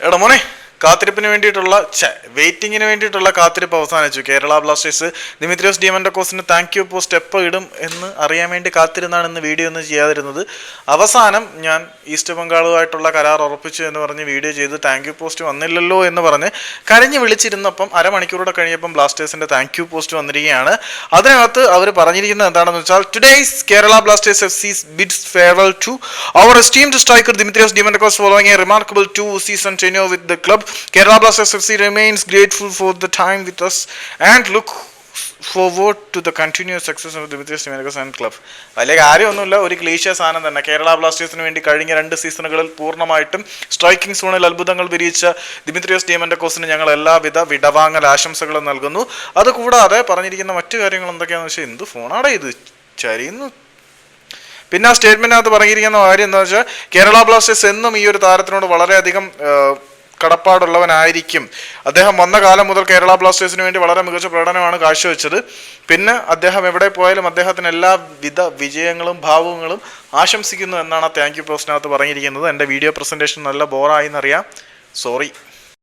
എടാ മോനെ. കാത്തിരിപ്പിന് വേണ്ടിയിട്ടുള്ള വെയിറ്റിങ്ങിന് വേണ്ടിയിട്ടുള്ള കാത്തിരിപ്പ് അവസാനിച്ചു. കേരള ബ്ലാസ്റ്റേഴ്സ് ദിമിത്രിയോസ് കോസിന് താങ്ക് യു പോസ്റ്റ് എപ്പോൾ ഇടും എന്ന് അറിയാൻ വേണ്ടി കാത്തിരുന്നാണ് ഇന്ന് വീഡിയോ ഒന്നും ചെയ്യാതിരുന്നത്. അവസാനം ഞാൻ ഈസ്റ്റ് ബംഗാളുമായിട്ടുള്ള കരാർ ഉറപ്പിച്ചു എന്ന് പറഞ്ഞ് വീഡിയോ ചെയ്ത് താങ്ക് യു പോസ്റ്റ് വന്നില്ലല്ലോ എന്ന് പറഞ്ഞ് കരഞ്ഞ് വിളിച്ചിരുന്നപ്പം അരമണിക്കൂറോടെ കഴിഞ്ഞപ്പം ബ്ലാസ്റ്റേഴ്സിന്റെ താങ്ക് യു പോസ്റ്റ് വന്നിരിക്കുകയാണ്. അതിനകത്ത് അവർ പറഞ്ഞിരിക്കുന്നത് എന്താണെന്ന് വെച്ചാൽ today's Kerala Blasters F C bids farewell to our esteemed striker Dimitrios Diamandakos following a remarkable two season tenure with the club. Kerala Blasters FC remains grateful for the time with us and look forward to the continuous success of Dimitrios Diamandakos and club. വലിയ കാര്യമൊന്നുമില്ല ഒരു cliché സാധനം തന്നെ. കേരള ബ്ലാസ്റ്റേഴ്സിന് വേണ്ടി കഴിഞ്ഞ രണ്ട് സീസണുകളിൽ പൂർണമായിട്ടും striking സോണിൽ അത്ഭുതങ്ങൾ വിരിയിച്ച ദിമിത്രിയോസ് ഡിയമൻഡക്കോസിന് ഞങ്ങൾ എല്ലാവിധ വിടവാങ്ങൽ ആശംസകളും നൽകുന്നു. അതുകൂടാതെ പറഞ്ഞിരിക്കുന്ന മറ്റു കാര്യങ്ങൾ എന്തൊക്കെയാണെന്ന് വെച്ചാൽ എന്ത് ഫോണാടെ ഇത്? ചരിയുന്നു. പിന്നെ ആ സ്റ്റേറ്റ്മെന്റിനകത്ത് പറഞ്ഞിരിക്കുന്ന കാര്യം എന്താ വെച്ചാൽ കേരള ബ്ലാസ്റ്റേഴ്സ് എന്നും ഈ ഒരു താരത്തിനോട് വളരെയധികം കടപ്പാടുള്ളവനായിരിക്കും. അദ്ദേഹം വന്ന കാലം മുതൽ കേരള ബ്ലാസ്റ്റേഴ്സിന് വേണ്ടി വളരെ മികച്ച പ്രകടനമാണ് കാഴ്ചവെച്ചത്. പിന്നെ അദ്ദേഹം എവിടെ പോയാലും അദ്ദേഹത്തിന് എല്ലാവിധ വിജയങ്ങളും ഭാവങ്ങളും ആശംസിക്കുന്നു എന്നാണ് ആ താങ്ക് യു പോസ്റ്റിനകത്ത് പറഞ്ഞിരിക്കുന്നത്. എന്റെ വീഡിയോ പ്രസന്റേഷൻ നല്ല ബോറായി എന്നറിയാം. സോറി